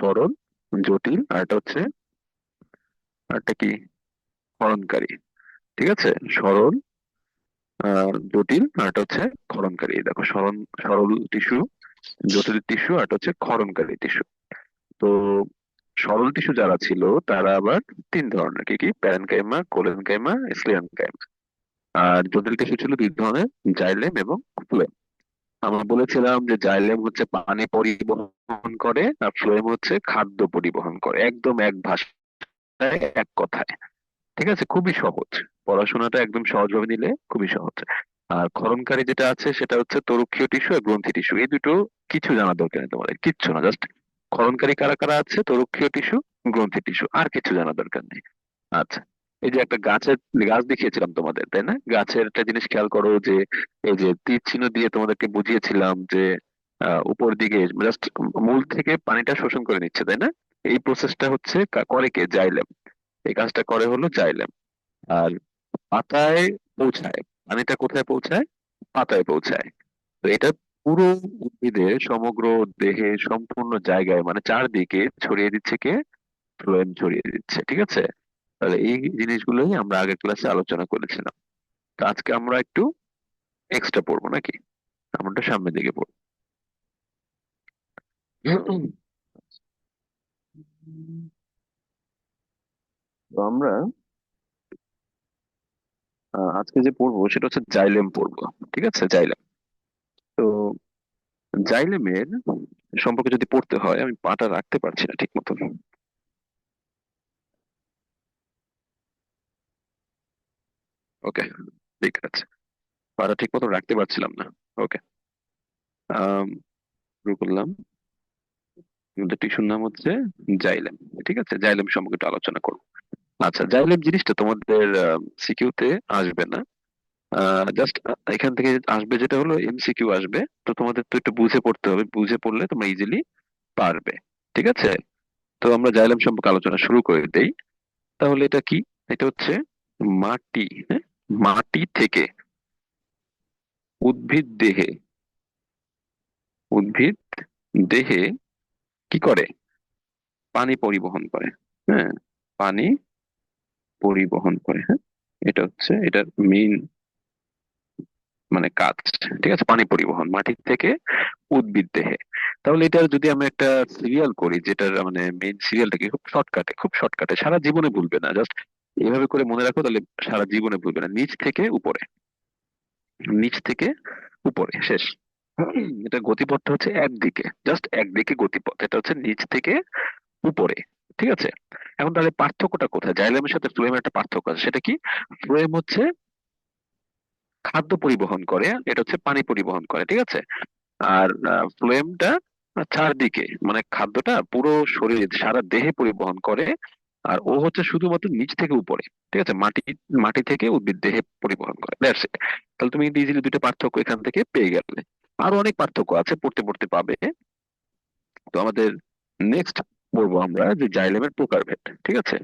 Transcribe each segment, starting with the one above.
সরল, জটিল, আর এটা হচ্ছে আরটা কি? ক্ষরণকারী ঠিক আছে? সরল জটিল, আর এটা হচ্ছে ক্ষরণকারী দেখো, সরল সরল টিস্যু জটিল টিস্যু আর এটা হচ্ছে ক্ষরণকারী টিস্যু তো সরল টিস্যু যারা ছিল, তারা আবার তিন ধরনের। কি কি? প্যারেনকাইমা কোলেনকাইমা স্লিয়ানকাইমা আর জটিল টিস্যু ছিল দুই ধরনের জাইলেম এবং ফ্লোয়েম আমরা বলেছিলাম যে জাইলেম হচ্ছে পানি পরিবহন করে, আর ফ্লোয়েম হচ্ছে খাদ্য পরিবহন করে, একদম এক ভাষায়, এক কথায়। ঠিক আছে? খুবই সহজ। পড়াশোনাটা একদম সহজভাবে নিলে খুবই সহজ। আর ক্ষরণকারী যেটা আছে, সেটা হচ্ছে তরুক্ষীয় টিস্যু আর গ্রন্থি টিস্যু। এই দুটো কিছু জানা দরকার নেই তোমাদের। কিচ্ছু না জাস্ট ক্ষরণকারী কারা কারা আছে? তরুক্ষীয় টিস্যু, গ্রন্থি টিস্যু। আর কিছু জানা দরকার নেই। আচ্ছা। এই যে একটা গাছের গাছ দেখিয়েছিলাম তোমাদের, তাই না? গাছের একটা জিনিস খেয়াল করো যে, এই যে তীর চিহ্ন দিয়ে তোমাদেরকে বুঝিয়েছিলাম যে উপর দিকে জাস্ট মূল থেকে পানিটা শোষণ করে নিচ্ছে, তাই না? এই প্রসেসটা হচ্ছে করে কে? জাইলেম। এই কাজটা করে হলো জাইলেম। আর পাতায় পৌঁছায়। পানিটা কোথায় পৌঁছায়? পাতায় পৌঁছায়। তো এটা পুরো উদ্ভিদের সমগ্র দেহে সম্পূর্ণ জায়গায় মানে চারদিকে ছড়িয়ে দিচ্ছে কে? ফ্লোয়েম ছড়িয়ে দিচ্ছে, ঠিক আছে? তাহলে এই জিনিসগুলোই আমরা আগের ক্লাসে আলোচনা করেছিলাম। তো আজকে আমরা একটু এক্সট্রা পড়ব নাকি? আমরা সামনের দিকে পড়ব। আমরা আজকে যে পড়ব সেটা হচ্ছে জাইলেম পড়ব, ঠিক আছে? জাইলেম। তো জাইলেমের সম্পর্কে যদি পড়তে হয়, আমি পাটা রাখতে পারছি না ঠিক মতো ওকে ঠিক আছে। পাটা ঠিক মতো রাখতে পারছিলাম না। ওকে শুরু করলাম। টিস্যুর নাম হচ্ছে জাইলেম। ঠিক আছে? জাইলেম সম্পর্কে একটু আলোচনা করব। আচ্ছা জাইলেম জিনিসটা তোমাদের সিকিউতে আসবে না। জাস্ট এখান থেকে আসবে যেটা হলো এমসিকিউ আসবে। তো তোমাদের তো একটু বুঝে পড়তে হবে। বুঝে পড়লে তোমরা ইজিলি পারবে। ঠিক আছে? তো আমরা জাইলেম সম্পর্কে আলোচনা শুরু করে দেই। তাহলে এটা কি? এটা হচ্ছে মাটি হ্যাঁ? মাটি থেকে উদ্ভিদ দেহে উদ্ভিদ দেহে কি করে? পানি পরিবহন করে হ্যাঁ? পানি পরিবহন করে হ্যাঁ? এটা হচ্ছে, এটার মেইন মানে কাজ, ঠিক আছে? পানি পরিবহন, মাটি থেকে উদ্ভিদ দেহে। তাহলে এটার যদি আমি একটা সিরিয়াল করি, যেটার মানে মেইন সিরিয়ালটাকে খুব শর্টকাটে খুব শর্টকাটে সারা জীবনে ভুলবে না জাস্ট এভাবে করে মনে রাখো, তাহলে সারা জীবনে ভুলবে না। নিচ থেকে উপরে। নিচ থেকে উপরে, শেষ। এটা গতিপথটা হচ্ছে একদিকে জাস্ট একদিকে গতিপথ। এটা হচ্ছে নিচ থেকে উপরে, ঠিক আছে? এখন তাহলে পার্থক্যটা কোথায়? জাইলেমের সাথে ফ্লোয়েমের একটা পার্থক্য আছে। সেটা কি? ফ্লোয়েম হচ্ছে খাদ্য পরিবহন করে, এটা হচ্ছে পানি পরিবহন করে, ঠিক আছে? আর ফ্লোয়েমটা চারদিকে মানে খাদ্যটা পুরো শরীর, সারা দেহে পরিবহন করে আর ও হচ্ছে শুধুমাত্র নিচ থেকে উপরে, ঠিক আছে? মাটি মাটি থেকে উদ্ভিদ দেহে পরিবহন করে দ্যাটস ইট তাহলে তুমি ইজিলি দুটো পার্থক্য এখান থেকে পেয়ে গেলে। আরও অনেক পার্থক্য আছে, পড়তে পড়তে পাবে। তো আমাদের নেক্সট পড়ব আমরা যে জাইলেমের প্রকারভেদ, ঠিক আছে?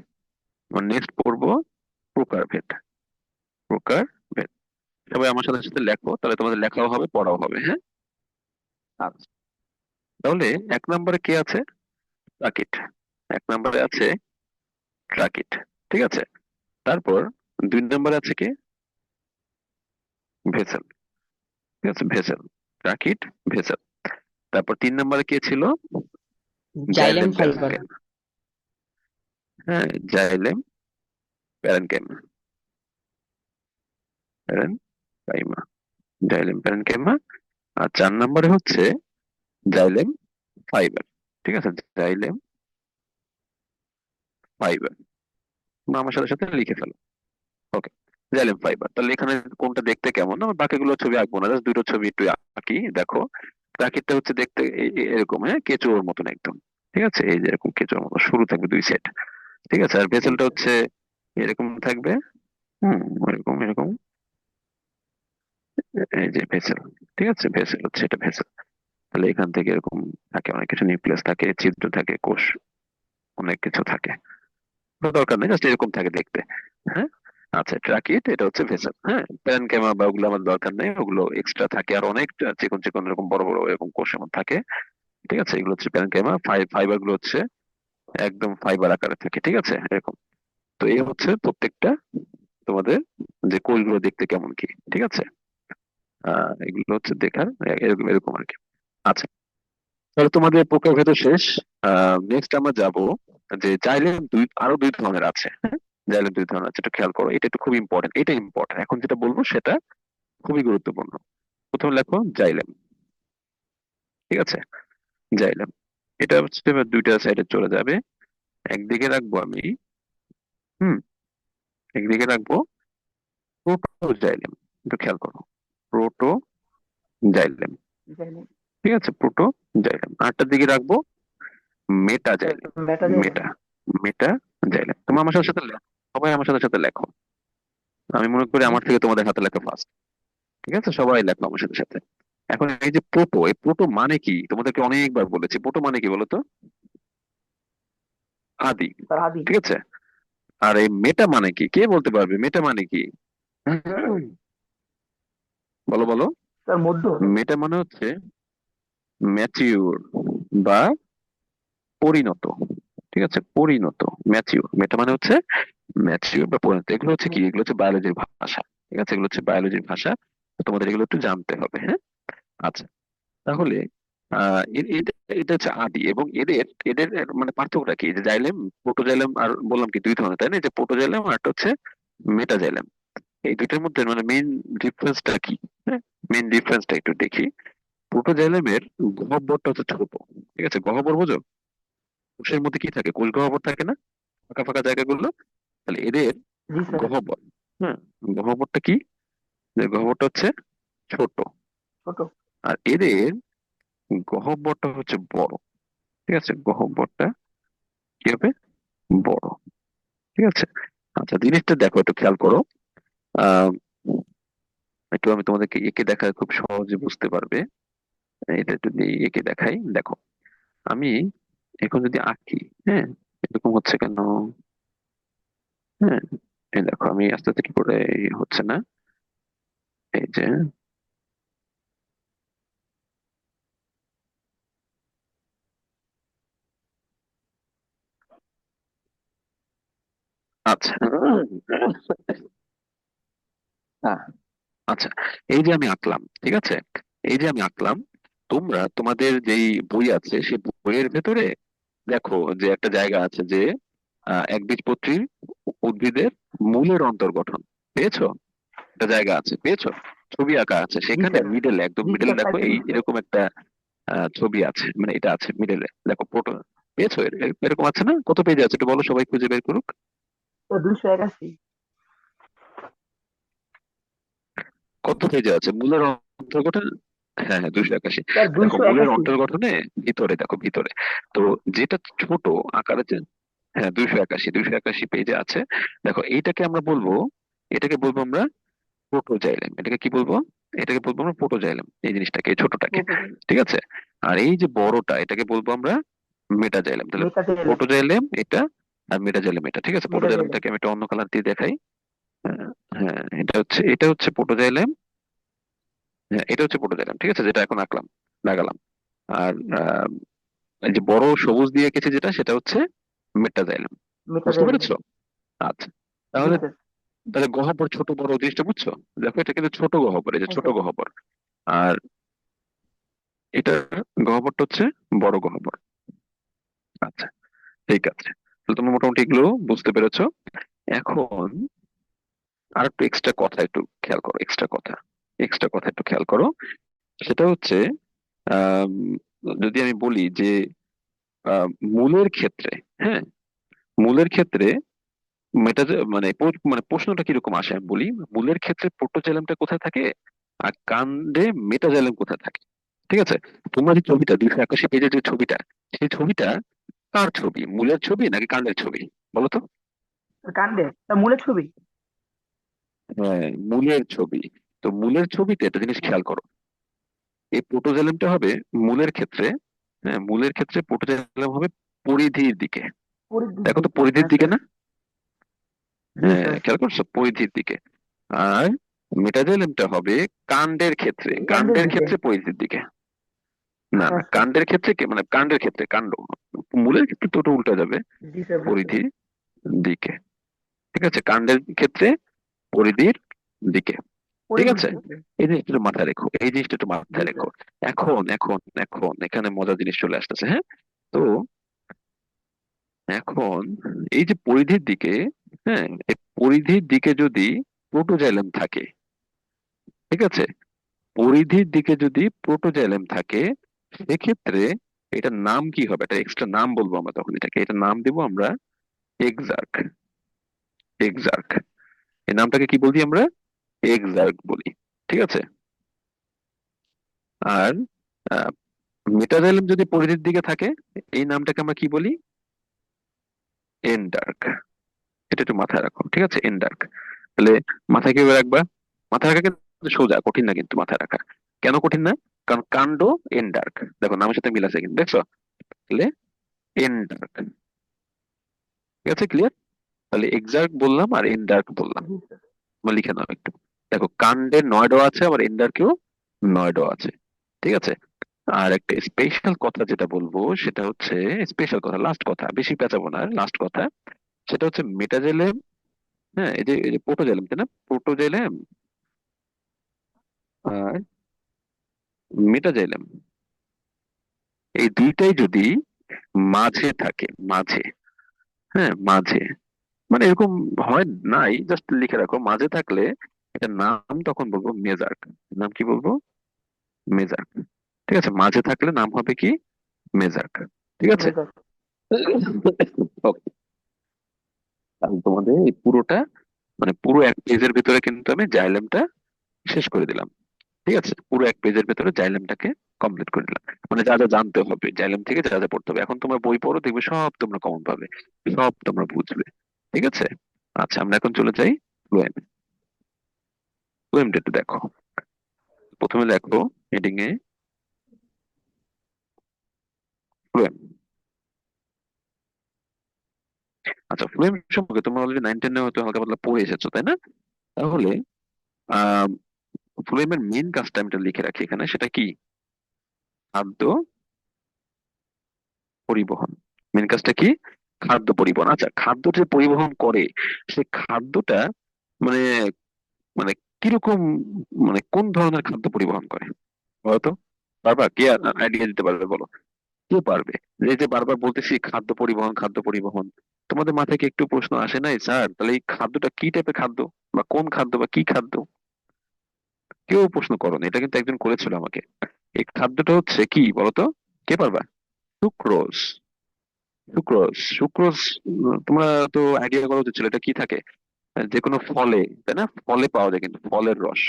নেক্সট পড়ব প্রকারভেদ প্রকারভেদ। সবাই আমার সাথে সাথে লেখো, তাহলে তোমাদের লেখাও হবে, পড়াও হবে হ্যাঁ? আচ্ছা তাহলে এক নম্বরে কে আছে? ট্রাকিট এক নম্বরে আছে ট্রাকিট ঠিক আছে? তারপর দুই নম্বরে আছে কি? ভেসেল ঠিক আছে? Vessel tracheid vessel. তারপর তিন নম্বরে কে ছিল? Xylem fibre. হ্যাঁ xylem parenchyma. Parenchyma xylem parenchyma. আর চার নম্বরে হচ্ছে জাইলেম ফাইবার ঠিক আছে? জাইলেম ফাইবার আমার সাথে সাথে লিখে ফেলো। ওকে জাইলেম ফাইবার তাহলে এখানে কোনটা দেখতে কেমন? আমার বাকিগুলো ছবি আঁকবো না দুটো ছবি একটু আঁকি, দেখো। প্রাকৃতটা হচ্ছে দেখতে এরকম হ্যাঁ কেঁচোর মতন একদম। ঠিক আছে? এই যে এরকম কেঁচোর মতো শুরু থাকবে দুই সেট ঠিক আছে? আর ভেসেলটা হচ্ছে এরকম থাকবে। হম, এরকম এরকম। এই যে ভেসেল ঠিক আছে? ভেসেল হচ্ছে এটা ভেসেল তাহলে এখান থেকে এরকম থাকে, অনেক কিছু নিউক্লিয়াস থাকে, ছিদ্র থাকে, কোষ, অনেক কিছু থাকে। দরকার নেই জাস্ট এরকম থাকে দেখতে। হ্যাঁ? আচ্ছা ট্রাকিট এটা হচ্ছে ভেসেল হ্যাঁ প্যানকেমা বা ওগুলো আমার দরকার নেই, ওগুলো এক্সট্রা থাকে। আর অনেক চিকন চিকন এরকম বড় বড় এরকম কোষ থাকে। ঠিক আছে? এগুলো হচ্ছে প্যারেনকাইমা ফাইবারগুলো হচ্ছে একদম ফাইবার আকারে থাকে, ঠিক আছে? এরকম। তো এই হচ্ছে প্রত্যেকটা তোমাদের যে কোষগুলো দেখতে কেমন কি, ঠিক আছে? এগুলো হচ্ছে দেখার, এরকম এরকম আর কি। আচ্ছা। তাহলে তোমাদের প্রকারভেদ শেষ। নেক্সট আমরা যাব যে জাইলেম দুই, আরও দুই ধরনের আছে হ্যাঁ? জাইলেম দুই ধরনের আছে একটু খেয়াল করো, এটা একটু খুব ইম্পর্টেন্ট এটা ইম্পর্টেন্ট এখন যেটা বলব সেটা খুবই গুরুত্বপূর্ণ। প্রথমে লেখো জাইলেম। ঠিক আছে? জাইলেম। এটা হচ্ছে দুইটা সাইডে চলে যাবে। একদিকে রাখব আমি, হুম? একদিকে রাখব প্রোটো প্রোটোজাইলেম একটু খেয়াল করো। প্রোটো প্রোটোজাইলেম ঠিক আছে প্রোটোজাইলেম আরেকটার দিকে রাখব মেটা মেটা মেটা জাইলেম। তোমরা আমার সাথে সাথে লেখো সবাই আমার সাথে সাথে লেখো। আমি মনে করি আমার থেকে তোমাদের হাতে লেখা ফার্স্ট ঠিক আছে? সবাই লেখো আমার সাথে সাথে। এখন এই যে প্রোটো এই প্রোটো মানে কি? তোমাদেরকে অনেকবার বলেছি। প্রোটো মানে কি বলতো? আদি। ঠিক আছে? আর এই মেটা মানে কি? কে বলতে পারবে? মেটা মানে কি? বলো বলো। মেটা মানে হচ্ছে ম্যাচিউর বা পরিণত, ঠিক আছে? পরিণত ম্যাচিউর মেটা মানে হচ্ছে ম্যাচিউর বা পরিণত। এগুলো হচ্ছে কি? এগুলো হচ্ছে বায়োলজির ভাষা, ঠিক আছে? এগুলো হচ্ছে বায়োলজির ভাষা। তোমাদের এগুলো একটু জানতে হবে হ্যাঁ? আচ্ছা তাহলে এটা হচ্ছে আদি এবং এদের এদের মানে পার্থক্যটা কি? যে জাইলেম, প্রোটোজাইলেম আর বললাম কি দুই ধরনের, তাই না? যে প্রোটোজাইলেম আর একটা হচ্ছে মেটাজাইলেম। এই দুইটার মধ্যে মানে মেইন ডিফারেন্সটা কি? হ্যাঁ? মেইন ডিফারেন্সটা একটু দেখি। প্রোটোজাইলেমের গহ্বরটা হচ্ছে ছোট ঠিক আছে? গহ্বর বোঝো? কোষের মধ্যে কি থাকে? কোষ গহ্বর থাকে না? ফাঁকা ফাঁকা জায়গাগুলো? তাহলে এদের গহ্বর। হ্যাঁ গহ্বরটা কি? গহ্বরটা হচ্ছে ছোট। ছোট। আর এদের গহ্বরটা হচ্ছে বড়। ঠিক আছে? গহ্বরটা কি হবে? বড়। ঠিক আছে? আচ্ছা জিনিসটা দেখো একটু খেয়াল করো। আহ একটু আমি তোমাদেরকে এঁকে দেখায় খুব সহজে বুঝতে পারবে। এটা যদি এঁকে দেখাই দেখো আমি এখন যদি আঁকি হ্যাঁ এরকম হচ্ছে কেন? হ্যাঁ এই দেখো আমি আস্তে আস্তে কি করে হচ্ছে না? এই যে আচ্ছা। হ্যাঁ। আচ্ছা এই যে আমি আঁকলাম ঠিক আছে? এই যে আমি আঁকলাম তোমরা তোমাদের যেই বই আছে সেই বইয়ের ভেতরে দেখো যে একটা জায়গা আছে যে একবীজপত্রী উদ্ভিদের মূলের অন্তর্গঠন। পেয়েছ? একটা জায়গা আছে পেয়েছ? ছবি আঁকা আছে সেখানে। মিডলে একদম জি, মিডলে দেখো এই এরকম একটা ছবি আছে মানে এটা আছে মিডলে দেখো ফটো পেয়েছ? এর- এর- এরকম আছে না? কত পেজে আছে একটু বলো সবাই খুঁজে বের করুক। দুইশো একাশি। কত পেজে আছে? মূলের অন্তর্গঠন হ্যাঁ হ্যাঁ দুইশো একাশি। দেখো মূলের অন্তর্গঠনে ভিতরে দেখো ভিতরে। তো যেটা ছোট আকারে হ্যাঁ দুইশো একাশি দুইশো একাশি পেজে আছে। দেখো এইটাকে আমরা বলব এটাকে বলব আমরা প্রোটোজাইলেম এটাকে কি বলব? এটাকে বলব আমরা প্রোটোজাইলেম এই জিনিসটাকে এই ছোটটাকে। ঠিক আছে? আর এই যে বড়টা এটাকে বলব আমরা মেটাজাইলেম তাহলে প্রোটোজাইলেম এটা আর মেটাজাইলেম এটা। ঠিক আছে। প্রোটোজাইলেমটাকে আমি একটা অন্য কালার দিয়ে দেখাই। হ্যাঁ, হ্যাঁ এটা হচ্ছে এটা হচ্ছে প্রোটোজাইলেম হ্যাঁ এটা হচ্ছে প্রোটোজাইলেম ঠিক আছে? যেটা এখন আঁকলাম লাগালাম আর যে বড় সবুজ দিয়ে এঁকেছি যেটা সেটা হচ্ছে মেটাজাইলেম বুঝতে পেরেছ? আচ্ছা তাহলে তাহলে গহ্বর ছোট বড় জিনিসটা বুঝছ? দেখো এটা কিন্তু ছোট গহ্বর এই যে ছোট আচ্ছা। গহ্বর। আর এটা গহ্বরটা হচ্ছে বড় গহ্বর। আচ্ছা ঠিক আছে। তাহলে তুমি মোটামুটি এগুলো বুঝতে পেরেছ। এখন আর একটু এক্সট্রা কথা একটু খেয়াল করো এক্সট্রা কথা। এক্সট্রা কথা একটু খেয়াল করো। সেটা হচ্ছে যদি আমি বলি যে মূলের ক্ষেত্রে হ্যাঁ? মূলের ক্ষেত্রে মেটা মানে মানে প্রশ্নটা কীরকম আসে আমি বলি মূলের ক্ষেত্রে প্রোটোজাইলামটা কোথায় থাকে আর কাণ্ডে মেটাজাইলাম কোথায় থাকে ঠিক আছে? তোমার যে ছবিটা দুইশো একাশি পেজের যে ছবিটা সেই ছবিটা কার ছবি? মূলের ছবি নাকি কাণ্ডের ছবি? বলো তো। কাণ্ডে মূলের ছবি? হ্যাঁ মূলের ছবি। তো মূলের ছবিতে একটা জিনিস খেয়াল করো। এই প্রোটোজাইলামটা হবে মূলের ক্ষেত্রে হ্যাঁ মূলের ক্ষেত্রে প্রোটোজাইলাম হবে পরিধির দিকে। দেখো তো পরিধির দিকে না? হ্যাঁ খেয়াল করছ? পরিধির দিকে। আর মেটাজাইলামটা হবে কাণ্ডের ক্ষেত্রে কাণ্ডের ক্ষেত্রে পরিধির দিকে। না না আচ্ছা। কাণ্ডের ক্ষেত্রে কি মানে কাণ্ডের ক্ষেত্রে কাণ্ড। মূলের ক্ষেত্রে তো উল্টা যাবে। পরিধির দিকে। ঠিক আছে? কাণ্ডের ক্ষেত্রে পরিধির দিকে। ঠিক আছে? এই জিনিসটা একটু মাথায় রেখো এই জিনিসটা একটু মাথায় রেখো। এখন এখন এখন এখানে মজার জিনিস চলে আসতেছে হ্যাঁ? তো এখন এই যে পরিধির দিকে হ্যাঁ এই পরিধির দিকে যদি প্রোটোজাইলেম থাকে ঠিক আছে? পরিধির দিকে যদি প্রোটোজাইলেম থাকে সেক্ষেত্রে এটার নাম কি হবে? এটা এক্সট্রা নাম বলব আমরা তখন এটাকে। এটা নাম দেবো আমরা এক্সার্ক এক্সার্ক এই নামটাকে কি বলি আমরা? এক্সার্ক বলি ঠিক আছে? আর মেটাজাইলেম যদি পরিধির দিকে থাকে এই নামটাকে আমরা কি বলি? এন্ডার্ক এটা একটু মাথায় রাখো ঠিক আছে? এন্ডার্ক তাহলে মাথায় কীভাবে রাখবা? মাথায় রাখা কিন্তু সোজা কঠিন না কিন্তু মাথায় রাখা। কেন কঠিন না? কারণ কাণ্ড এন্ডার্ক দেখো নামের সাথে মিল আছে কিন্তু দেখছ? তাহলে এন্ডার্ক ঠিক আছে? ক্লিয়ার তাহলে এক্সার্ক বললাম আর এন্ডার্ক বললাম। লিখে নাও একটু। দেখো কাণ্ডের নয় ড আছে, আবার এন্ডার্কেও নয় ড আছে, ঠিক আছে? আর একটা স্পেশাল কথা যেটা বলব, সেটা হচ্ছে স্পেশাল কথা লাস্ট কথা, বেশি পেঁচাবো না লাস্ট কথা, সেটা হচ্ছে মেটাজেলেম হ্যাঁ এই যে এই যে প্রোটোজেলেম তাই না? প্রোটোজেলেম আর মেটাজেলেম এই দুইটাই যদি মাঝে থাকে, মাঝে হ্যাঁ মাঝে মানে এরকম হয় নাই জাস্ট লিখে রাখো, মাঝে থাকলে এটা নাম তখন বলব মেজার্ক। নাম কি বলব? মেজার্ক। ঠিক আছে মাঝে থাকলে নাম হবে কি? মেজার্ক। ঠিক আছে? স্যার তোমাদের এই পুরোটা মানে পুরো এক পেজের ভিতরে কিন্তু আমি জাইলেমটা শেষ করে দিলাম। ঠিক আছে? পুরো এক পেজের ভিতরে জাইলেমটাকে কমপ্লিট করে দিলাম। মানে যা যা জানতে হবে জাইলেম থেকে যা যা পড়তে হবে। এখন তোমরা বই পড়ো দেখবে সব তোমরা কমন পাবে। সব তোমরা বুঝবে। ঠিক আছে? আচ্ছা আমরা এখন চলে যাই ফ্লুয়েম একটু দেখো। প্রথমে দেখো হেডিং এ ফ্লুয়েম আচ্ছা ফ্লুয়েম সম্পর্কে তোমরা অলরেডি নাইন হয়তো হালকা পাতলা পড়ে এসেছ, তাই না? তাহলে ফ্লুয়েমের মেন কাজটা আমি লিখে রাখি এখানে, সেটা কি? খাদ্য পরিবহন। মেন কাজটা কি? খাদ্য পরিবহন। আচ্ছা খাদ্য যে পরিবহন করে, সে খাদ্যটা মানে মানে কীরকম মানে কোন ধরনের খাদ্য পরিবহন করে? বলতো? বারবার কে আইডিয়া দিতে পারবে বলো? কে পারবে? এই যে বারবার বলতেছি, খাদ্য পরিবহন খাদ্য পরিবহন। তোমাদের মাথায় কি একটু প্রশ্ন আসে নাই? স্যার, তাহলে এই খাদ্যটা কি টাইপের খাদ্য? বা কোন খাদ্য বা কি খাদ্য? কেউ প্রশ্ন করো এটা কিন্তু একজন করেছিল আমাকে। এই খাদ্যটা হচ্ছে কি বলতো? কে পারবা? সুক্রোজ। সুক্রোজ সুক্রোজ, তোমরা তো আইডিয়া করা উচিত ছিল এটা কি থাকে? যে কোনো ফলে তাই না? ফলে পাওয়া যায় কিন্তু ফলের রস।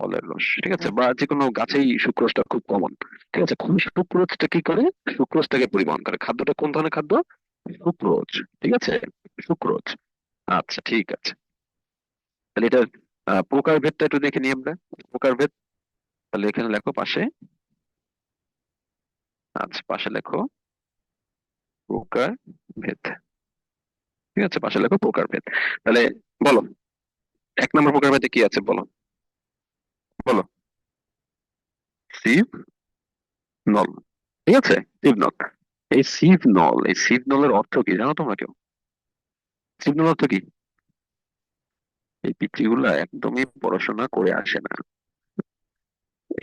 ফলের রস ঠিক আছে? বা যে কোনো গাছেই সুক্রোজটা খুব কমন ঠিক আছে? কোন সুক্রোজটা কি করে? সুক্রোজটাকে পরিবহন করে। খাদ্যটা কোন ধরনের খাদ্য? সুক্রোজ ঠিক আছে? সুক্রোজ আচ্ছা ঠিক আছে। তাহলে এটার আহ, প্রকারভেদটা একটু দেখে নিই আমরা। প্রকারভেদ তাহলে এখানে লেখো পাশে। আচ্ছা পাশে লেখো। প্রকারভেদ ঠিক আছে পাশে লেখো প্রকারভেদ তাহলে বলো, এক নম্বর প্রকারভেদে কি আছে বলো? বলো। সিভ নল, ঠিক আছে? সিভ নল। এই সিভ নল, এই সিভ নলের অর্থ কি জানো তোমরা কেউ? সিভ নল অর্থ কি? এই পিতৃগুলা একদমই পড়াশোনা করে আসে না।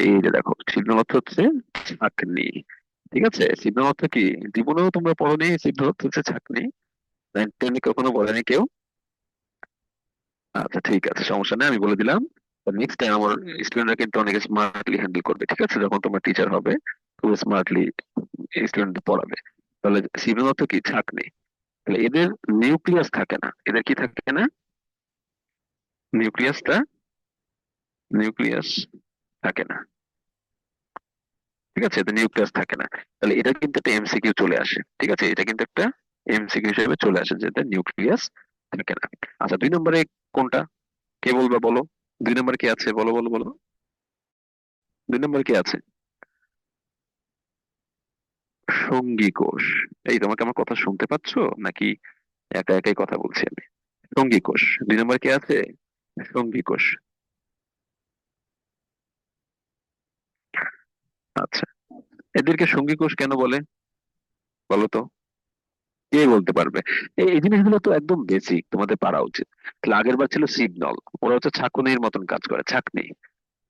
এই যে দেখো, সিভ নল অর্থ হচ্ছে ছাকনি, ঠিক আছে? সিভ নল অর্থ কি? জীবনেও তোমরা পড়োনি, সিভ নল অর্থ হচ্ছে ছাকনি। কখনো বলেনি কেউ? আচ্ছা ঠিক আছে, সমস্যা নেই, আমি বলে দিলাম। নেক্সট টাইম আমার স্টুডেন্টরা কিন্তু অনেক স্মার্টলি হ্যান্ডেল করবে, ঠিক আছে? যখন তোমার টিচার হবে, খুব স্মার্টলি স্টুডেন্ট পড়াবে। তাহলে সিভিল অর্থ কি? ছাকনি তাহলে এদের নিউক্লিয়াস থাকে না। এদের কি থাকে না? নিউক্লিয়াসটা নিউক্লিয়াস থাকে না। ঠিক আছে? এদের নিউক্লিয়াস থাকে না। তাহলে এটা কিন্তু একটা এমসিকিউ চলে আসে। ঠিক আছে? এটা কিন্তু একটা এমসিকিউ হিসেবে চলে আসে যে নিউক্লিয়াস থাকে না আচ্ছা দুই নম্বরে কোনটা? কে বলবা বলো? দুই নম্বরে কে আছে? বলো বলো বলো। দুই নম্বরে কে আছে? সঙ্গী কোষ। এই, তোমাকে আমার কথা শুনতে পাচ্ছ? নাকি একা একাই কথা বলছি আমি? সঙ্গী কোষ। দুই নম্বর কে আছে? সঙ্গী কোষ। আচ্ছা। এদেরকে সঙ্গী কোষ কেন বলে? বলো তো। কে বলতে পারবে? এই জিনিসগুলো তো একদম বেসিক তোমাদের পারা উচিত। তাহলে আগের বার ছিল সিগনল ওরা হচ্ছে ছাঁকুনির মতন কাজ করে, ছাঁকনি।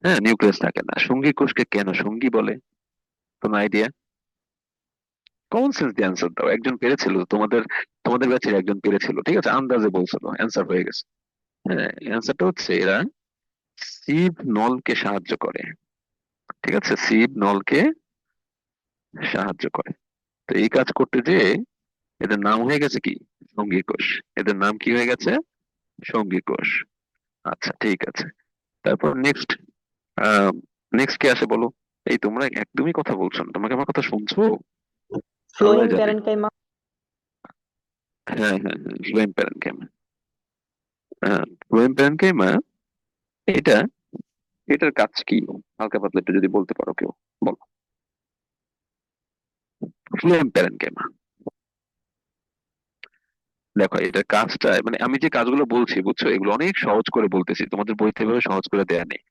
হ্যাঁ নিউক্লিয়াস থাকে না। সঙ্গী কোষকে কেন সঙ্গী বলে? কোনো আইডিয়া কমন সেন্স দিয়ে অ্যান্সার দাও। একজন পেরেছিল, তোমাদের তোমাদের একজন পেরেছিল, ঠিক আছে? আন্দাজে বলছিল অ্যান্সার হয়ে গেছে। হ্যাঁ অ্যান্সারটা হচ্ছে এরা সিভ নলকে সাহায্য করে। ঠিক আছে? সিভ নলকে সাহায্য করে। তো এই কাজ করতে যে এদের নাম হয়ে গেছে কি? সঙ্গী কোষ। এদের নাম কি হয়ে গেছে? সঙ্গী কোষ। আচ্ছা ঠিক আছে। তারপর নেক্সট নেক্সট কে আসে বলো। এই তোমরা একদমই কথা বলছো না। তোমাকে আমার কথা শুনছো? হ্যাঁ হ্যাঁ হ্যাঁ ফ্লোয়েম প্যারেনকাইমা হ্যাঁ ফ্লোয়েম প্যারেনকাইমা এটা এটার কাজ কি? হালকা পাতলা একটু যদি বলতে পারো কেউ। বলো। ফ্লোয়েম প্যারেনকাইমা দেখো এটার কাজটা মানে আমি যে কাজগুলো বলছি, বুঝছ? এগুলো অনেক সহজ করে বলতেছি, তোমাদের বইতে এভাবে সহজ করে দেয়া নেই।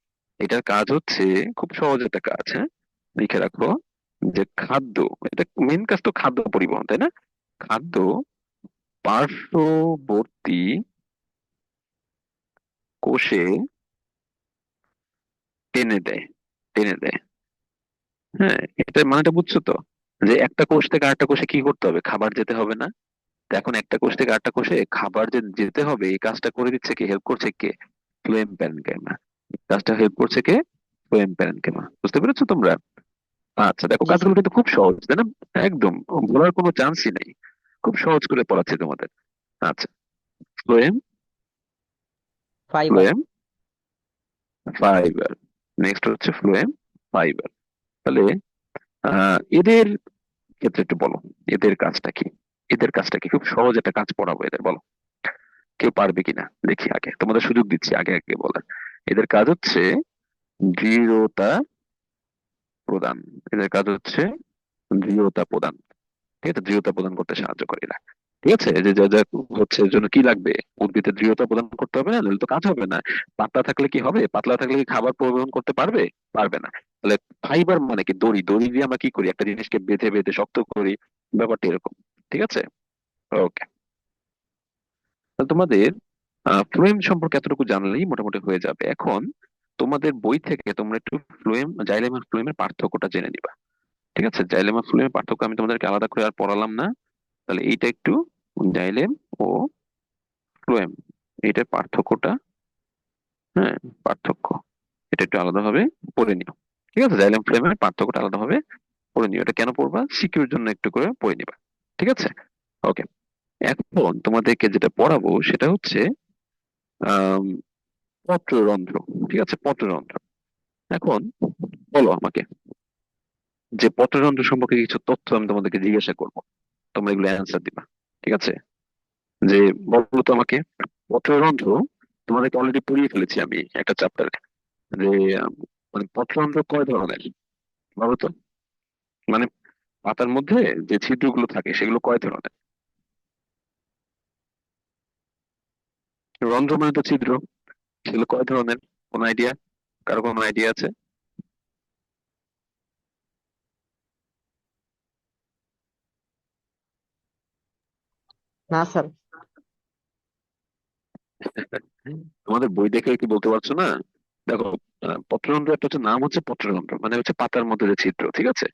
এটার কাজ হচ্ছে, খুব সহজ একটা কাজ হ্যাঁ? লিখে রাখো যে খাদ্য, এটা মেন কাজ তো খাদ্য পরিবহন, তাই না? খাদ্য পার্শ্ববর্তী কোষে টেনে দেয় টেনে দেয়। হ্যাঁ এটা মানেটা বুঝছ তো? যে একটা কোষ থেকে আরেকটা কোষে কি করতে হবে? খাবার যেতে হবে না। এখন একটা কোষ থেকে আরেকটা কোষে খাবার যে যেতে হবে এই কাজটা করে দিচ্ছে কে? হেল্প করছে কে? ফ্লোয়েম প্যারেনকাইমা কাজটা হেল্প করছে কে? ফ্লোয়েম প্যারেনকাইমা বুঝতে পেরেছ তোমরা? আচ্ছা দেখো কাজগুলো কিন্তু খুব সহজ তাই না? একদম বলার কোনো চান্সই নেই। খুব সহজ করে পড়াচ্ছি তোমাদের। আচ্ছা phloem fibre phloem fibre next হচ্ছে ফ্লোয়েম ফাইবার তাহলে এদের ক্ষেত্রে একটু বলো এদের কাজটা কি? এদের কাজটা কি খুব সহজ একটা কাজ পড়াবো এদের, বলো। কেউ পারবে কিনা? দেখি আগে। তোমাদের সুযোগ দিচ্ছি, আগে আগে বলার এদের কাজ হচ্ছে দৃঢ়তা প্রদান। এদের কাজ হচ্ছে দৃঢ়তা প্রদান। ঠিক আছে? দৃঢ়তা প্রদান করতে সাহায্য করে এরা। ঠিক আছে? যে যা যা হচ্ছে জন্য কি লাগবে? উদ্ভিদের দৃঢ়তা প্রদান করতে হবে না? তো কাজ হবে না। পাতলা থাকলে কি হবে? পাতলা থাকলে কি খাবার পরিবহন করতে পারবে? পারবে না। তাহলে ফাইবার মানে কি? দড়ি। দড়ি দিয়ে আমরা কি করি? একটা জিনিসকে বেঁধে বেঁধে শক্ত করি। ব্যাপারটা এরকম। ঠিক আছে? ওকে তোমাদের ফ্লোয়েম সম্পর্কে এতটুকু জানলেই মোটামুটি হয়ে যাবে। এখন তোমাদের বই থেকে তোমরা একটু ফ্লোয়েম জাইলেম আর ফ্লোয়েমের পার্থক্যটা জেনে নিবা। ঠিক আছে? জাইলেম আর ফ্লোয়েমের পার্থক্য আমি তোমাদেরকে আলাদা করে আর পড়ালাম না। তাহলে এইটা একটু জাইলেম ও ফ্লোয়েম এইটার পার্থক্যটা হ্যাঁ পার্থক্য। এটা একটু আলাদাভাবে পড়ে নিও। ঠিক আছে? জাইলেম ফ্লোয়েমের পার্থক্যটা আলাদাভাবে পড়ে নিও। এটা কেন পড়বা? সিকিউর জন্য একটু করে পড়ে নিবা। ঠিক আছে? ওকে এখন তোমাদেরকে যেটা পড়াবো সেটা হচ্ছে পত্ররন্ধ্র, ঠিক আছে? পত্ররন্ধ্র। এখন বলো আমাকে, যে পত্ররন্ধ্র সম্পর্কে কিছু তথ্য আমি তোমাদেরকে জিজ্ঞাসা করব। তোমরা এগুলো অ্যান্সার দিবা, ঠিক আছে? যে বলো তো আমাকে, পত্ররন্ধ্র তোমাদেরকে অলরেডি পড়িয়ে ফেলেছি আমি একটা চ্যাপ্টারে যে মানে পত্ররন্ধ্র কয় ধরনের? বলো তো। মানে পাতার মধ্যে যে ছিদ্রগুলো থাকে সেগুলো কয় ধরনের? রন্ধ্র মানে তো ছিদ্র সেগুলো কয় ধরনের? কোন আইডিয়া কারও কোনো আইডিয়া আছে? না স্যার তোমাদের বই দেখে কি বলতে পারছ না? দেখো পত্ররন্ধ্র একটা হচ্ছে নাম হচ্ছে পত্ররন্ধ্র মানে হচ্ছে পাতার মধ্যে যে ছিদ্র ঠিক আছে?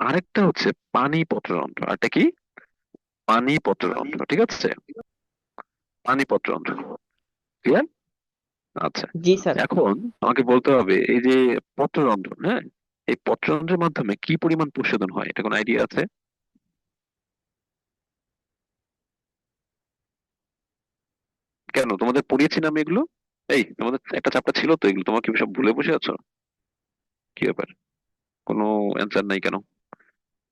আরেকটা হচ্ছে পানি পত্ররন্ধ্র আরেকটা কি? পানি পত্ররন্ধ্র ঠিক আছে? পানি পত্ররন্ধ্র ক্লিয়ার আচ্ছা জি স্যার। এখন আমাকে বলতে হবে এই যে পত্ররন্ধ্র হ্যাঁ? এই পত্ররন্ধ্রের মাধ্যমে কি পরিমাণ প্রশোধন হয় এটা কোনো আইডিয়া আছে? কেন তোমাদের পড়িয়েছি না আমি এগুলো? এই তোমাদের একটা চাপটা ছিল তো এগুলো তোমাকে সব ভুলে বসে আছো? কি ব্যাপার? কোনো অ্যান্সার নাই কেন?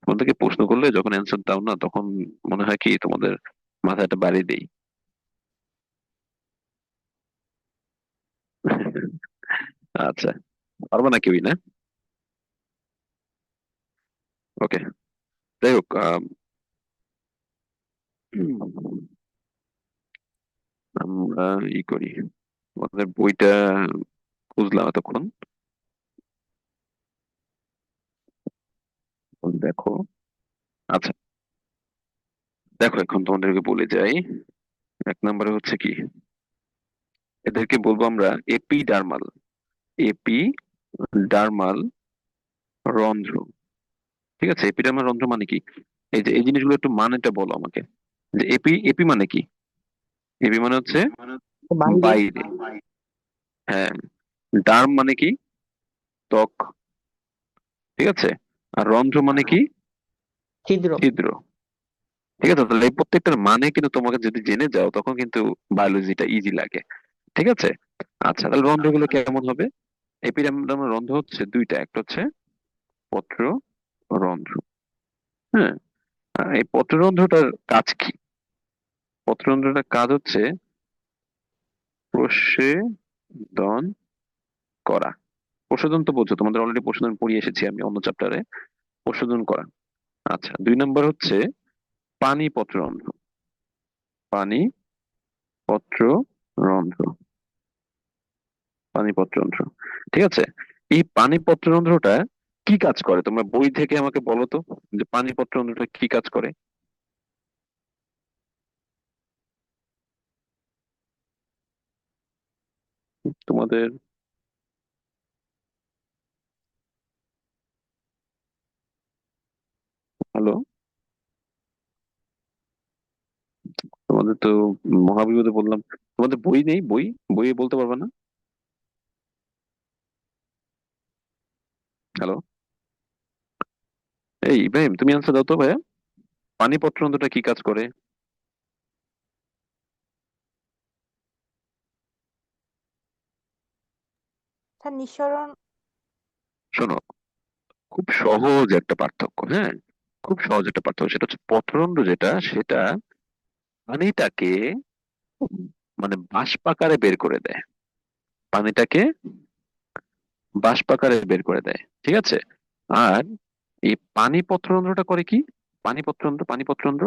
তোমাদেরকে প্রশ্ন করলে যখন অ্যান্সার দাও না তখন মনে হয় কি তোমাদের মাথায় একটা বাড়ি দেই আচ্ছা পারব না কেউই না ওকে যাই হোক আম, আমরা ই করি। আমাদের বইটা খুঁজলাম এতক্ষণ। দেখো। আচ্ছা। দেখো, এখন তোমাদেরকে বলে যাই। এক নম্বরে হচ্ছে কি? এদেরকে বলব আমরা এপিডার্মাল। এপি ডার্মাল রন্ধ্র। ঠিক আছে? এপিডার্মাল রন্ধ্র মানে কি? এই যে, এই জিনিসগুলো একটু মানেটা বলো আমাকে। যে এপি এপি মানে কি? এপি মানে হচ্ছে বাহিরে বাইরে। হ্যাঁ ডার্ম মানে কি? ত্বক। ঠিক আছে? আর রন্ধ্র মানে কি? ছিদ্র। ছিদ্র। ঠিক আছে? তাহলে এই প্রত্যেকটার মানে কিন্তু তোমাকে যদি জেনে যাও তখন কিন্তু বায়োলজিটা ইজি লাগে। ঠিক আছে? আচ্ছা তাহলে রন্ধ্রগুলো কেমন হবে? এপিডার্মাল রন্ধ্র হচ্ছে দুইটা। একটা হচ্ছে পত্র রন্ধ্র। হ্যাঁ? এই পত্ররন্ধ্রটার কাজ কি? পত্ররন্ধ্রটার কাজ হচ্ছে প্রস্বেদন করা। প্রশোধন তো বলছো, তোমাদের অলরেডি প্রশোধন পড়িয়ে এসেছি আমি অন্য চ্যাপ্টারে প্রশোধন করা। আচ্ছা দুই নম্বর হচ্ছে পানি পত্ররন্ধ্র পানি পত্র রন্ধ্র। পানি পত্ররন্ধ্র ঠিক আছে? এই পানি পত্ররন্ধ্রটা কি কাজ করে? তোমরা বই থেকে আমাকে বলো তো যে পানি পত্ররন্ধ্রটা কি কাজ করে? তোমাদের হ্যালো? তোমাদের তো মহাবিপদে বললাম তোমাদের বই নেই? বই? বইয়ে বলতে পারবে না? হ্যালো? এই ইব্রাহিম, তুমি আনসার দাও তো ভাইয়া। পানি পত্ররন্ধ্রটা কি কাজ করে? স্যার নিঃসরণ শোনো, খুব সহজ একটা পার্থক্য হ্যাঁ? খুব সহজ একটা পার্থক্য, সেটা হচ্ছে পত্ররন্ধ্র যেটা, সেটা পানিটাকে মানে বাষ্পাকারে বের করে দেয়। পানিটাকে বাষ্পাকারে বের করে দেয়, ঠিক আছে? আর এই পানি পত্ররন্ধ্রটা করে কি? পানি পত্ররন্ধ্র পানি পত্ররন্ধ্র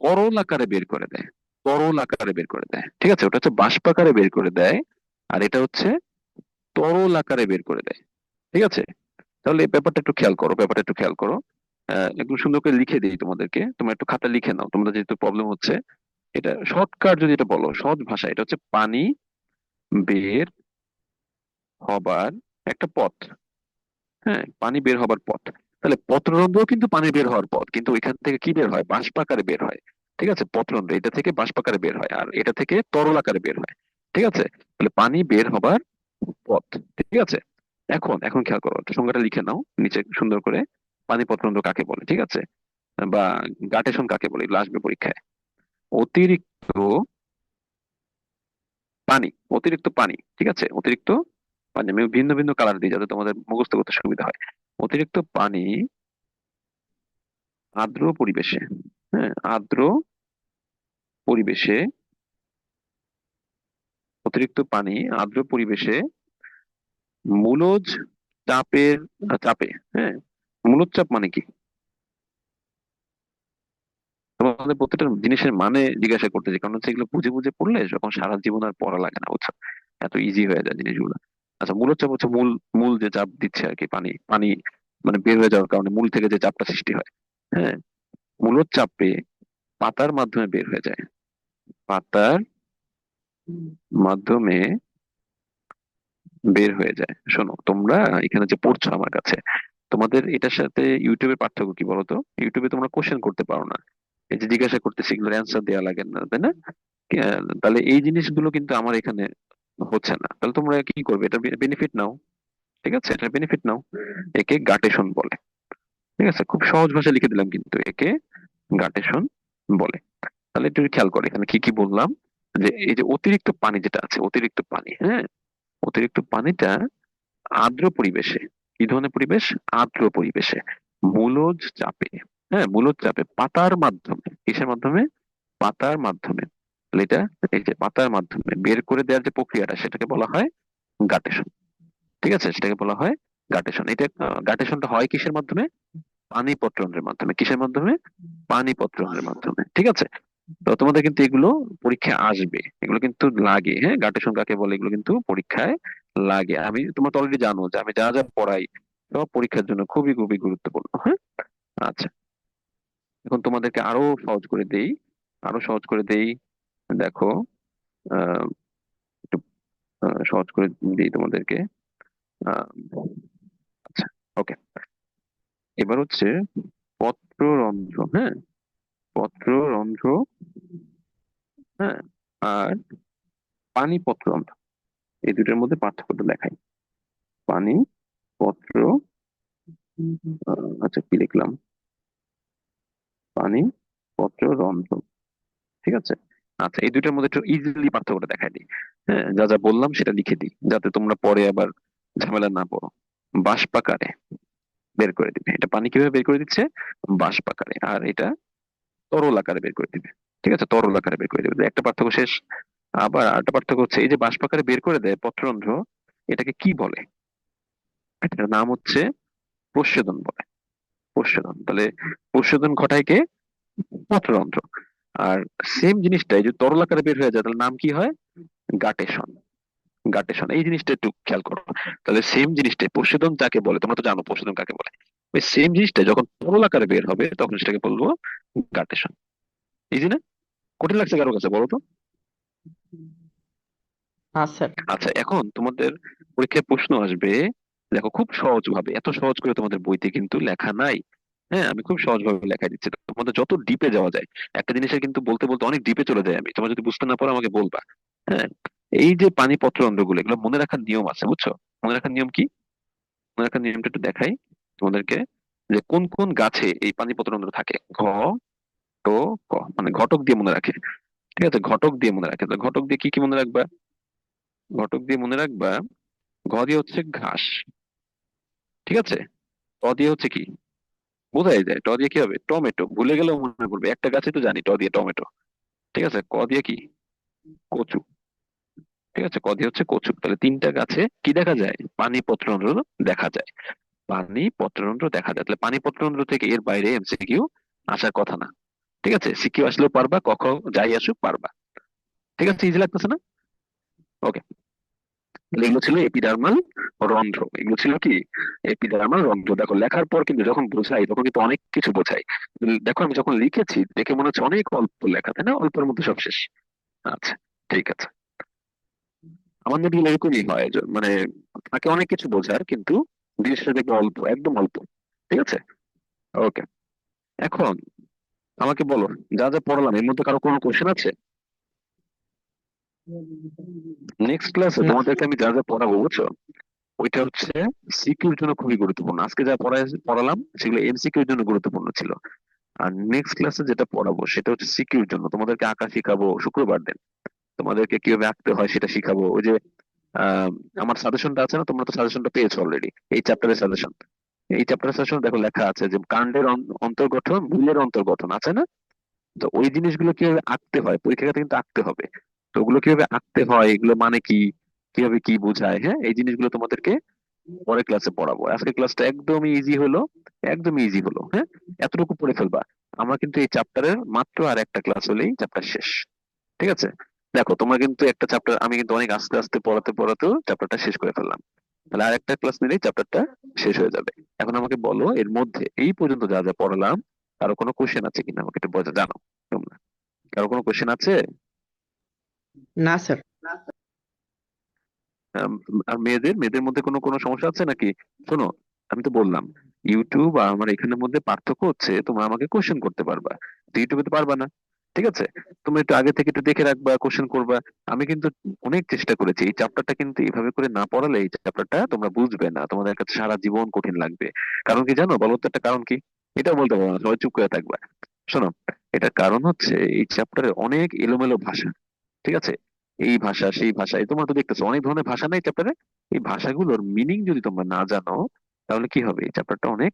তরল আকারে বের করে দেয়, তরল আকারে বের করে দেয়, ঠিক আছে? ওটা হচ্ছে বাষ্পাকারে বের করে দেয়, আর এটা হচ্ছে তরল আকারে বের করে দেয়। ঠিক আছে? তাহলে ব্যাপারটা একটু খেয়াল করো, ব্যাপারটা একটু খেয়াল করো। একটু সুন্দর করে লিখে দিই তোমাদেরকে। তোমরা একটু খাতা লিখে নাও। তোমাদের যেহেতু প্রবলেম হচ্ছে, এটা শর্টকাট যদি এটা বলো সহজ ভাষা, এটা হচ্ছে পানি বের হবার একটা পথ। হ্যাঁ পানি বের হবার পথ। তাহলে পত্ররন্ধ্র কিন্তু পানি বের হওয়ার পথ, কিন্তু এখান থেকে কি বের হয়? বাষ্পাকারে বের হয়। ঠিক আছে? পত্ররন্ধ্র, এটা থেকে বাষ্পাকারে বের হয়, আর এটা থেকে তরল আকারে বের হয়। ঠিক আছে? তাহলে পানি বের হবার পথ। ঠিক আছে? এখন এখন খেয়াল করো সংজ্ঞাটা লিখে নাও, নিচে সুন্দর করে পানি পত্ররন্ধ্র কাকে বলে, ঠিক আছে? বা গাটেশন কাকে বলে, এগুলো আসবে পরীক্ষায়। অতিরিক্ত পানি অতিরিক্ত পানি, ঠিক আছে? অতিরিক্ত পানি, আমি ভিন্ন ভিন্ন কালার দিই যাতে তোমাদের মুখস্থ করতে সুবিধা হয়। অতিরিক্ত পানি আর্দ্র পরিবেশে হ্যাঁ আর্দ্র পরিবেশে অতিরিক্ত পানি আর্দ্র পরিবেশে মূলজ চাপের চাপে হ্যাঁ? মূলজ চাপ মানে কি? তোমাদের প্রত্যেকটা জিনিসের মানে জিজ্ঞাসা করতেছি কারণ হচ্ছে এগুলো বুঝে বুঝে পড়লে যখন সারা জীবন আর পড়া লাগে না, বুঝছ? এত ইজি হয়ে যায় জিনিসগুলো। আচ্ছা মূলজ চাপ হচ্ছে মূল মূল যে চাপ দিচ্ছে আর কি, পানি পানি মানে বের হয়ে যাওয়ার কারণে মূল থেকে যে চাপটা সৃষ্টি হয় হ্যাঁ? মূলজ চাপে পাতার মাধ্যমে বের হয়ে যায়। পাতার মাধ্যমে বের হয়ে যায়। শোনো, তোমরা এখানে যে পড়ছো আমার কাছে, তোমাদের এটার সাথে ইউটিউবের পার্থক্য কি বলতো? ইউটিউবে তোমরা কোশ্চেন করতে পারো না। এই যে জিজ্ঞাসা করতেছি, এগুলোর অ্যান্সার দেওয়া লাগে না, তাই না? তাহলে এই জিনিসগুলো কিন্তু আমার এখানে হচ্ছে না। তাহলে তোমরা কি করবে? এটা বেনিফিট নাও, ঠিক আছে? এটা বেনিফিট নাও। একে গাটেশন বলে, ঠিক আছে? খুব সহজ ভাষায় লিখে দিলাম কিন্তু একে গাটেশন বলে। তাহলে একটু খেয়াল করে, এখানে কি কি বললাম? যে এই যে অতিরিক্ত পানি যেটা আছে অতিরিক্ত পানি হ্যাঁ? অতিরিক্ত পানিটা আর্দ্র পরিবেশে কি ধরনের পরিবেশ? আর্দ্র পরিবেশে। মূলজ চাপে হ্যাঁ? মূলজ চাপে পাতার মাধ্যমে। কিসের মাধ্যমে? পাতার মাধ্যমে। এটা এই যে পাতার মাধ্যমে বের করে দেওয়ার যে প্রক্রিয়াটা সেটাকে বলা হয় গাটেশন। ঠিক আছে? সেটাকে বলা হয় গাটেশন। এটা গাটেশনটা হয় কিসের মাধ্যমে? পানি পত্ররন্ধ্রের মাধ্যমে। কিসের মাধ্যমে? পানি পত্ররন্ধ্রের মাধ্যমে। ঠিক আছে? তোমাদের কিন্তু এগুলো পরীক্ষায় আসবে। এগুলো কিন্তু লাগে হ্যাঁ? গাটেশন কাকে বলে এগুলো কিন্তু পরীক্ষায় লাগে। আমি, তোমরা তো অলরেডি জানো যে আমি যা যা পড়াই, সব পরীক্ষার জন্য খুবই খুবই গুরুত্বপূর্ণ হ্যাঁ? আচ্ছা। এখন তোমাদেরকে আরও সহজ করে দেই, আরও সহজ করে দেই। দেখো একটু সহজ করে দিই তোমাদেরকে। আচ্ছা ওকে এবার হচ্ছে পত্ররন্ধ্র হ্যাঁ? পত্ররন্ধ্র হ্যাঁ আর পানি পত্ররন্ধ্র এই দুটোর মধ্যে পার্থক্যটা দেখাই। পানি পত্র আচ্ছা কি লিখলাম? পানি পত্র রন্ধ্র, ঠিক আছে? আচ্ছা এই দুইটার মধ্যে একটু ইজিলি পার্থক্যটা দেখাই দিই। হ্যাঁ যা যা বললাম সেটা লিখে দিই, যাতে তোমরা পরে আবার ঝামেলা না পড়ো। বাষ্পাকারে বের করে দিবে। এটা পানি কীভাবে বের করে দিচ্ছে? বাষ্পাকারে। আর এটা তরল আকারে বের করে দিবে। ঠিক আছে? তরল আকারে বের করে দিবে। একটা পার্থক্য শেষ। আবার আরেকটা পার্থক্য হচ্ছে, এই যে বাষ্পাকারে বের করে দেয় পত্ররন্ধ্র এটাকে কি বলে? এটার নাম হচ্ছে প্রস্বেদন বলে। প্রস্বেদন তাহলে প্রস্বেদন ঘটায় কে? পত্ররন্ধ্র আর সেম জিনিসটাই, যদি তরল আকারে বের হয়ে যায়, তাহলে নাম কি হয়? গাটেশন গাটেশন এই জিনিসটা একটু খেয়াল করো। তাহলে সেম জিনিসটাই প্রস্বেদন যাকে বলে? তোমরা তো জানো প্রস্বেদন কাকে বলে। ওই সেম জিনিসটা যখন তরল আকারে বের হবে তখন সেটাকে বলব গাটেশন ইজি না? কঠিন লাগছে কারও কাছে বলো তো? হ্যাঁ আচ্ছা এখন তোমাদের পরীক্ষায় প্রশ্ন আসবে দেখো খুব সহজ ভাবে এত সহজ করে তোমাদের বইতে কিন্তু লেখা নাই। হ্যাঁ আমি খুব সহজ ভাবে লেখা দিচ্ছি। তোমাদের যত ডিপে যাওয়া যায় একটা জিনিসের কিন্তু বলতে বলতে অনেক ডিপে চলে যায় আমি। তোমরা যদি বুঝতে না পারো আমাকে বলবা। হ্যাঁ এই যে পানি পত্র অন্ধ্রগুলো এগুলো মনে রাখার নিয়ম আছে বুঝছ? মনে রাখার নিয়ম কি? মনে রাখার নিয়মটা একটু দেখাই। তোমাদেরকে যে কোন কোন গাছে এই পানি পত্র থাকে? ঘ, ট, ক মানে ঘটক দিয়ে মনে রাখে। ঠিক আছে? ঘটক দিয়ে মনে রাখে। ঘটক দিয়ে কি কি মনে রাখবা? ঘটক দিয়ে মনে রাখবা, ঘ দিয়ে হচ্ছে ঘাস। ঠিক আছে? ট দিয়ে হচ্ছে কি? বোঝাই যায়। ট দিয়ে কি হবে? টমেটো। ভুলে গেলেও মনে পড়বে। একটা গাছে তো জানি, ট দিয়ে টমেটো। ঠিক আছে? ক দিয়ে কি? কচু। ঠিক আছে? ক দিয়ে হচ্ছে কচু। তাহলে তিনটা গাছে কি দেখা যায়? পানি পত্ররন্ধ্র দেখা যায়। পানি পত্ররন্ধ্র দেখা যায়। তাহলে পানি পত্ররন্ধ্র থেকে এর বাইরে এমসিকিউ আসার কথা না। ঠিক আছে? সিকিউ আসলেও পারবা কখ যাই আসুক পারবা। ঠিক আছে? ইজি লাগতেছে না? ওকে এগুলো ছিল এপিডার্মাল রন্ধ্র। এগুলো ছিল কি? এপিডার্মাল রন্ধ্র। দেখো, লেখার পর কিন্তু যখন বোঝাই, তখন কিন্তু অনেক কিছু বোঝাই। দেখো, আমি যখন লিখেছি, দেখে মনে হচ্ছে অনেক অল্প লেখা, তাই না? অল্পের মধ্যে সব শেষ। আচ্ছা ঠিক আছে। মধ্যে এরকমই হয় মানে তাকে অনেক কিছু বোঝার, কিন্তু জিনিসটা দেখবে অল্প একদম অল্প ঠিক আছে? ওকে এখন আমাকে বলো যা যা পড়লাম এর মধ্যে কারও কোনো কোশ্চেন আছে? নেক্সট ক্লাসে তোমাদেরকে আমি যা যা পড়াবো বুঝছ? ওইটা হচ্ছে সিকিউর জন্য খুবই গুরুত্বপূর্ণ। আজকে যা পড়াই পড়ালাম সেগুলো এমসিকিউর জন্য গুরুত্বপূর্ণ ছিল। আর নেক্সট ক্লাসে যেটা পড়াবো সেটা হচ্ছে সিকিউর জন্য। তোমাদেরকে আঁকা শিখাবো শুক্রবার দিন। তোমাদেরকে কীভাবে আঁকতে হয় সেটা শিখাবো। ওই যে আমার সাজেশনটা আছে না, তোমরা তো সাজেশনটা পেয়েছ অলরেডি এই চ্যাপ্টারের সাজেশন এই চ্যাপ্টারের সাজেশন দেখো লেখা আছে যে, কাণ্ডের অন্তর্গঠন মূলের অন্তর্গঠন, আছে না? তো ওই জিনিসগুলো কীভাবে আঁকতে হয়? পরীক্ষাতে কিন্তু আঁকতে হবে। তো ওগুলো কীভাবে আঁকতে হয়? এগুলো মানে কি? কীভাবে কি বোঝায়? হ্যাঁ এই জিনিসগুলো তোমাদেরকে পরের ক্লাসে পড়াবো। আজকে ক্লাসটা একদমই ইজি হলো একদমই ইজি হলো হ্যাঁ? এতটুকু পড়ে ফেলবা। আমরা কিন্তু এই চ্যাপ্টারের মাত্র আর একটা ক্লাস হলেই চ্যাপ্টার শেষ। ঠিক আছে? দেখো তোমরা কিন্তু একটা চ্যাপ্টার আমি কিন্তু অনেক আস্তে আস্তে পড়াতে পড়াতেও চ্যাপ্টারটা শেষ করে ফেললাম। তাহলে আর একটা ক্লাস নিলেই চ্যাপ্টারটা শেষ হয়ে যাবে। এখন আমাকে বলো এর মধ্যে এই পর্যন্ত যা যা পড়ালাম কারও কোনো কোশ্চেন আছে কিনা? আমাকে একটু বলতে জানো তোমরা। কারও কোনো কোশ্চেন আছে? না স্যার আর মেয়েদের? মেয়েদের মধ্যে কোনো কোনো সমস্যা আছে নাকি? শোনো আমি তো বললাম ইউটিউব আর আমার এখানের মধ্যে পার্থক্য হচ্ছে তোমরা আমাকে কোশ্চেন করতে পারবা। ইউটিউবে তো পারবা না। ঠিক আছে? তুমি একটু আগে থেকে একটু দেখে রাখবা কোশ্চেন করবা। আমি কিন্তু অনেক চেষ্টা করেছি। এই চ্যাপ্টারটা কিন্তু এভাবে করে না পড়ালে এই চ্যাপ্টারটা তোমরা বুঝবে না। তোমাদের কাছে সারা জীবন কঠিন লাগবে। কারণ কি জানো? বলো একটা কারণ কি? এটা বলতে পারব না, সবাই চুপ করে থাকবা। শোনো এটার কারণ হচ্ছে এই চ্যাপ্টারে অনেক এলোমেলো ভাষা, ঠিক আছে? এই ভাষা, সেই ভাষা, এই তোমরা তো দেখতেছো, অনেক ধরনের ভাষা নাই চ্যাপ্টারে এই ভাষাগুলোর মিনিং যদি তোমরা না জানো, তাহলে কি হবে? এই চ্যাপ্টারটা অনেক